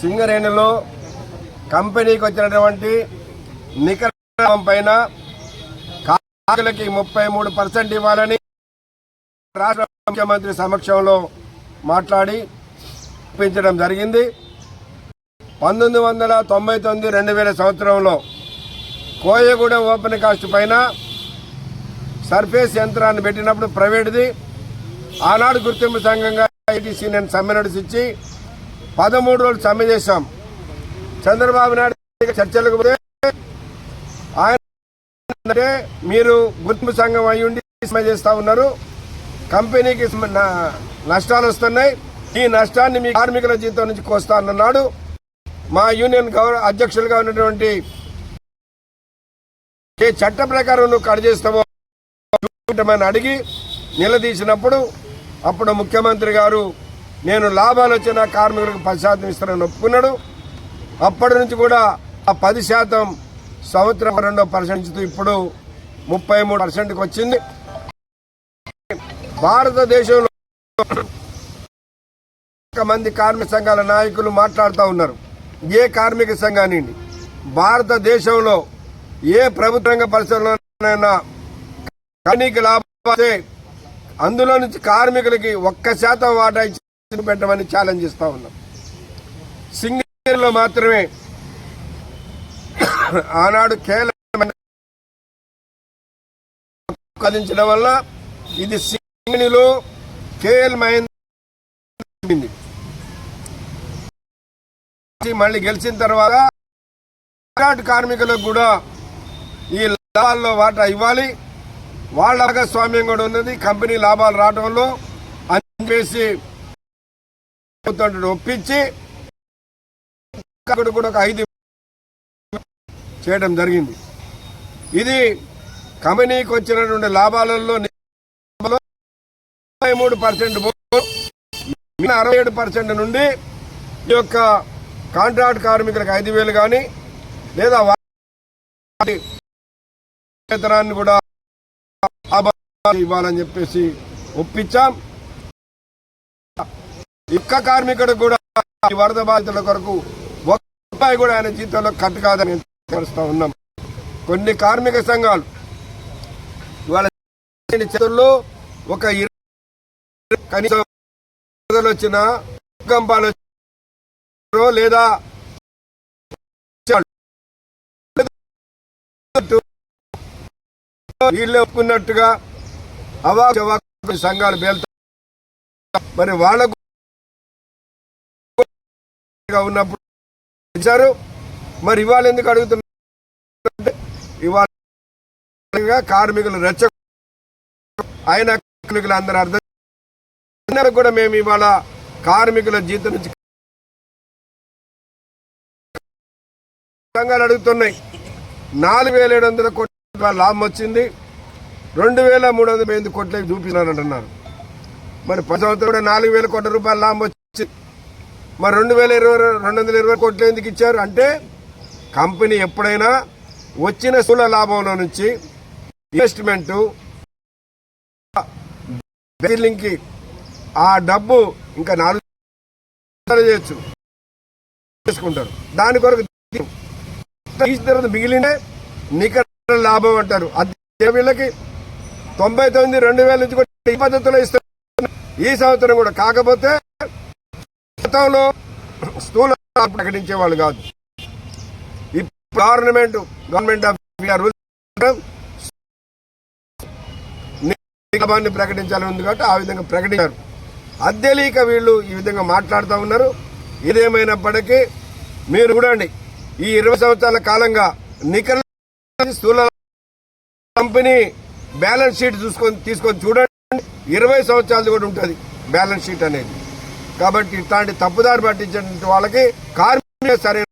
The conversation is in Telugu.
సింగరేణిలో కంపెనీకి వచ్చినటువంటి నికర పైన కార్మికులకి ముప్పై మూడు పర్సెంట్ ఇవ్వాలని రాష్ట్ర ముఖ్యమంత్రి సమక్షంలో మాట్లాడి ఒప్పించడం జరిగింది. పంతొమ్మిది వందల తొంభై తొమ్మిది రెండు వేల సంవత్సరంలో కోయగూడెం ఓపెన్ కాస్ట్ పైన సర్ఫేస్ యంత్రాన్ని పెట్టినప్పుడు ప్రైవేట్ది. ఆనాడు గుర్తింపు సంఘంగా ఐటీసీ నేను సమ్మె నడిచి పదమూడు రోజులు సమ్మె చేశాం. చంద్రబాబు నాయుడు చర్చలకు పోతే ఆయన మీరు గుర్తింపు సంఘం అయి ఉండి సమ్మె చేస్తా ఉన్నారు. కంపెనీకి నష్టాలు వస్తున్నాయి. ఈ నష్టాన్ని మీ కార్మికుల జీతం నుంచి కోస్తా అన్నాడు. మా యూనియన్ గౌరవ అధ్యక్షులుగా ఉన్నటువంటి ఏ చట్ట ప్రకారం నువ్వు కట్ చేస్తావో అడిగి నిలదీసినప్పుడు అప్పుడు ముఖ్యమంత్రి గారు నేను లాభాలు వచ్చిన కార్మికులకు పది శాతం ఇస్తానని ఒప్పుకున్నాడు అప్పటి నుంచి కూడా ఆ పది శాతం సంవత్సరం రెండో పర్సెంట్ ఇప్పుడు ముప్పై మూడు పర్సెంట్కి వచ్చింది. భారతదేశంలో మంది కార్మిక సంఘాల నాయకులు మాట్లాడుతూ ఉన్నారు. ఏ కార్మిక సంఘానండి? భారతదేశంలో ఏ ప్రభుత్వ రంగ పరిశ్రమలోనైనా కార్మిక లాభాలే అందులో నుంచి కార్మికులకి ఒక్క శాతం వాటా పెట్టమని ఛాలెంజ్ ఇస్తా ఉన్నాం. సింగరేణిలో మాత్రమే ఆనాడు కేవలం కదించడం వల్ల ఇది సింగరేణిలో కేఎల్ మహేంద్ర మళ్ళీ గెలిచిన తర్వాత కాంట్రాక్ట్ కార్మికులకు కూడా ఈ లాభాల్లో వాటా ఇవ్వాలి. వాళ్ళ భాగస్వామ్యం కూడా ఉన్నది. కంపెనీ లాభాలు రావడంలో అని చెప్పేసి ఒప్పించి అక్కడ కూడా ఒక ఐదు చేయడం జరిగింది. ఇది కంపెనీకి వచ్చినటువంటి లాభాలలో ముప్పై మూడు పర్సెంట్ అరవై ఏడు పర్సెంట్ నుండి ఈ యొక్క కాంట్రాక్ట్ కార్మికులకు ఐదు వేలు కానీ లేదా వారి వేతనాన్ని కూడా లాభాలు ఇవ్వాలని చెప్పేసి ఒప్పించాం. ఇక్క కార్మికుడు కూడా ఈ వరద బాధితుల కొరకు ఒక్క రూపాయి కూడా ఆయన జీతంలో కట్ కాదని తెలుస్తూ ఉన్నాం. కొన్ని కార్మిక సంఘాలు ఇవాళ చేతుల్లో ఒక కనీసం వచ్చిన వచ్చినా భూకంపాలు లేదా వీళ్ళే ఒప్పుకున్నట్టుగా అవాకు సంఘాలు బేల్తా మరి వాళ్ళకు ఉన్నప్పుడు ఇచ్చారు మరి ఇవాళ ఎందుకు అడుగుతున్నారు? ఇవాళ కార్మికులు రెచ్చ ఆయన కార్మికులు అందరూ అర్థం కూడా మేము ఇవాళ కార్మికుల జీతం నుంచి సంఘాలు అడుగుతున్నాయి. నాలుగు వేల ఏడు వందల కోట్ల లాభం వచ్చింది. రెండు వేల మూడు వందల ఎనిమిది కోట్లకి చూపిస్తున్నారంటున్నారు. మరి పది సంవత్సరం కూడా నాలుగు వేల కోట్ల రూపాయల లాభం వచ్చింది. మరి రెండు వేల ఇరవై రెండు వందల ఇరవై కోట్లు ఎందుకు ఇచ్చారు? అంటే కంపెనీ ఎప్పుడైనా వచ్చిన స్థూల లాభంలో నుంచి ఇన్వెస్ట్మెంటు బిల్లింగ్కి ఆ డబ్బు ఇంకా నాలుగు చేయొచ్చు. చేసుకుంటారు దాని కొరకు తీసిన తర్వాత మిగిలినే నికర లాభం అంటారు. అదే వీళ్ళకి? తొంభై తొమ్మిది రెండు వేల నుంచి కూడా ఈ పద్ధతిలో ఇస్తారు ఈ సంవత్సరం కూడా కాకపోతే గతంలో స్థూల ప్రకటించే వాళ్ళు కాదు. ఇప్పుడు government government of India rules ప్రకటించాలని ఉంది కాబట్టి ఆ విధంగా ప్రకటించారు. అద్దెలీక వీళ్ళు ఈ విధంగా మాట్లాడుతూ ఉన్నారు. ఏదేమైనప్పటికీ మీరు చూడండి ఈ ఇరవై సంవత్సరాల కాలంగా నికర స్థూల కంపెనీ బ్యాలెన్స్ షీట్ చూసుకొని తీసుకొని చూడండి ఇరవై సంవత్సరాలు కూడా ఉంటుంది బ్యాలెన్స్ షీట్ అనేది. కాబట్టి ఇట్లాంటి తప్పుదారి పట్టించిన వాళ్ళకి కార్మిక సరైన